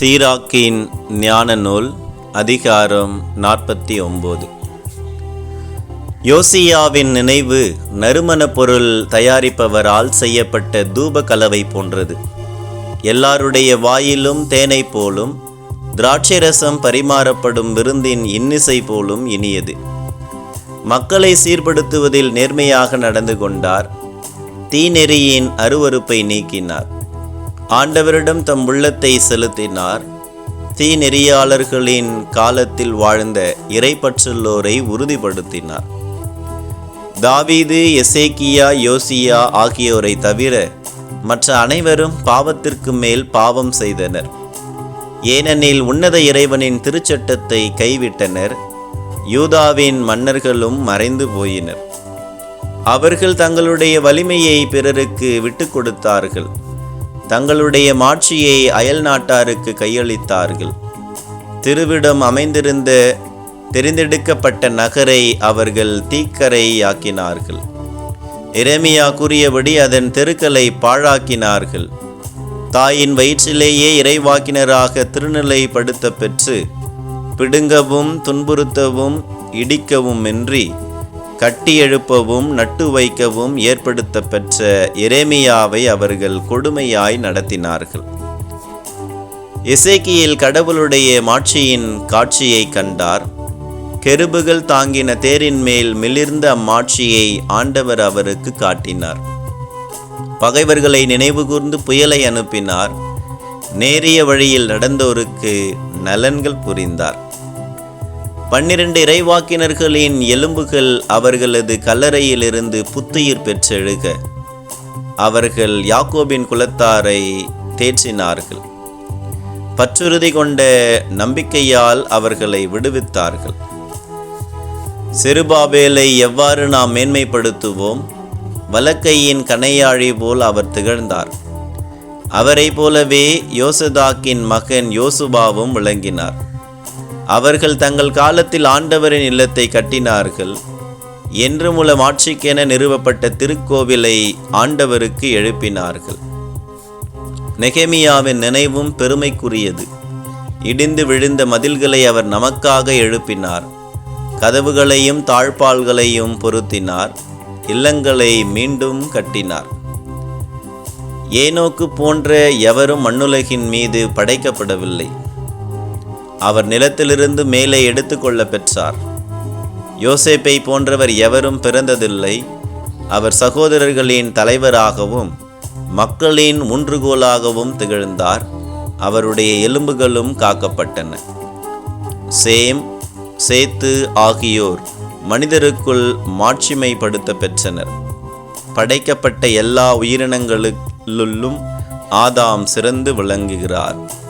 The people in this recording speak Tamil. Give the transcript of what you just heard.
சீராக்கியின் ஞான நூல் அதிகாரம் நாற்பத்தி ஒம்பது. யோசியாவின் நினைவு நறுமணப் பொருள் தயாரிப்பவரால் செய்யப்பட்ட தூப கலவை போன்றது. எல்லாருடைய வாயிலும் தேனை போலும் திராட்சைரசம் பரிமாறப்படும் விருந்தின் இன்னிசை போலும் இனியது. மக்களை சீர்படுத்துவதில் நேர்மையாக நடந்து கொண்டார். தீநெறியின் அருவருப்பை நீக்கினார். ஆண்டவரிடம் தம் உள்ளத்தை செலுத்தினார். தீநெறியாளர்களின் காலத்தில் வாழ்ந்த இறைப்பற்றுள்ளோரை உறுதிப்படுத்தினார். தாவீது எசேக்கியா யோசியா ஆகியோரை தவிர மற்ற அனைவரும் பாவத்திற்கு மேல் பாவம் செய்தனர். ஏனெனில் உன்னத இறைவனின் திருச்சட்டத்தை கைவிட்டனர். யூதாவின் மன்னர்களும் மறைந்து போயினர். அவர்கள் தங்களுடைய வலிமையை பிறருக்கு விட்டுக் கொடுத்தார்கள். தங்களுடைய மாட்சியை அயல் நாட்டாருக்கு கையளித்தார்கள். திருவிடம் அமைந்திருந்த தெரிந்தெடுக்கப்பட்ட நகரை அவர்கள் தீக்கரையாக்கினார்கள். இரமியா கூறியபடி அதன் தெருக்களை பாழாக்கினார்கள். தாயின் வயிற்றிலேயே இறைவாக்கினராக திருநிலைப்படுத்த பெற்று பிடுங்கவும் துன்புறுத்தவும் இடிக்கவும் இன்றி கட்டி எழுப்பவும் நட்டு வைக்கவும் ஏற்படுத்த பெற்ற எரேமியாவை அவர்கள் கொடுமையாய் நடத்தினார்கள். இசைக்கியில் கடவுளுடைய மாட்சியின் காட்சியை கண்டார். கெருபுகள் தாங்கின தேரின் மேல் மிளிர்ந்த அம்மாட்சியை ஆண்டவர் அவருக்கு காட்டினார். பகைவர்களை நினைவுகூர்ந்து புயலை அனுப்பினார். நேரிய வழியில் நடந்தோருக்கு நலன்கள் புரிந்தார். பன்னிரண்டு இறைவாக்கினர்களின் எலும்புகள் அவர்களது கல்லறையிலிருந்து புத்துயிர் பெற்றெழுக. அவர்கள் யாக்கோபின் குலத்தாரை தேற்றினார்கள். பற்றுறுதி கொண்ட நம்பிக்கையால் அவர்களை விடுவித்தார்கள். சிறுபாபேலை எவ்வாறு நாம் மேன்மைப்படுத்துவோம்? வலக்கையின் கனையாழி போல் அவர் திகழ்ந்தார். அவரை போலவே யோசதாக்கின் மகன் யோசுபாவும் விளங்கினார். அவர்கள் தங்கள் காலத்தில் ஆண்டவரின் இல்லத்தை கட்டினார்கள். என்று மூலம் ஆட்சிக்கென நிறுவப்பட்ட திருக்கோவிலை ஆண்டவருக்கு எழுப்பினார்கள். நெகேமியாவின் நினைவும் பெருமைக்குரியது. இடிந்து விழுந்த மதில்களை அவர் நமக்காக எழுப்பினார். கதவுகளையும் தாழ்பால்களையும் பொருத்தினார். இல்லங்களை மீண்டும் கட்டினார். ஏனோக்கு போன்ற எவரும் மண்ணுலகின் மீது படைக்கப்படவில்லை. அவர் நிலத்திலிருந்து மேலே எடுத்துக்கொள்ள பெற்றார். யோசேப்பை போன்றவர் எவரும் பிறந்ததில்லை. அவர் சகோதரர்களின் தலைவராகவும் மக்களின் ஒன்றுகோலாகவும் திகழ்ந்தார். அவருடைய எலும்புகளும் காக்கப்பட்டன. சேம் சேத்து ஆகியோர் மனிதருக்குள் மாட்சிமைப்படுத்த பெற்றனர். படைக்கப்பட்ட எல்லா உயிரினங்களுள்ளும் ஆதாம் சிறந்து விளங்குகிறார்.